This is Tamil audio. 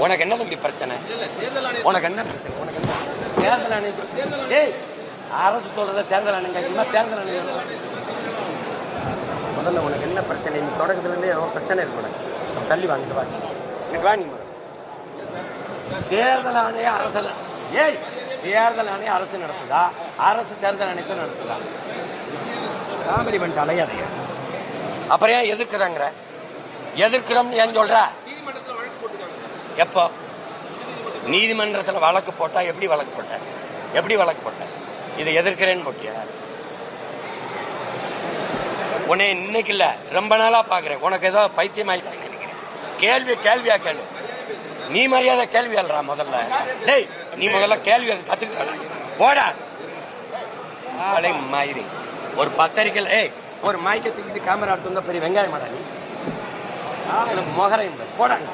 உனக்கு என்ன தம்பி பிரச்சனை? உனக்கு என்ன பிரச்சனை? உனக்கு என்ன? தேர்தல் ஆணையம் ஏய் அரசு சொல்றத தேர்தல் ஆணையம் கேட்கணுமா தேர்தல் ஆணையம் முதல்ல உனக்கு என்ன பிரச்சனை? நீ தொடக்கத்துல இருந்தே ஏதோ பிரச்சனை இருக்கு உனக்கு. தள்ளி வாங்கிட்டு வா. இங்கிட்டு வா நீ தேர்தல் ஆணையம் அரசு ஏய் தேர்தல் ஆணையம் அரசு நடத்துதா? அரசு தேர்தல் ஆணையத்தை நடத்துதா? காமெடி பண்ணிட்டு அலையாதைய அப்புறம் ஏன் எதிர்க்கிறாங்கிற? எதிர்க்கிறோம்னு ஏன் சொல்ற? எப்போ? நீதிமன்றத்தில் வழக்கு போட்டா எப்படி வழக்கு போட்டார் எப்படி வழக்கு போட்டார் இதை எதிர்க்கிறேன்னு போட்டியா? உன்னை இன்னைக்கு இல்லை ரொம்ப நாளா பார்க்குறேன் உனக்கு ஏதோ பைத்தியம் ஆயிட்டாங்க நினைக்கிறேன். கேள்வி கேள்வியா கேள்வி நீ மரியாதை கேள்வி அல்றா முதல்ல? டேய் நீ முதல்ல கேள்வி அதை கத்துக்கிட்ட. போடா. ஆளை மாயிரி. ஒரு பத்திரிக்கையில் ஏய் ஒரு மாய்க்க தூக்கிட்டு கேமரா எடுத்து வந்தால் பெரிய வெங்காயம் மாடா நீ. ஆ, எனக்கு முகரம் போடாங்க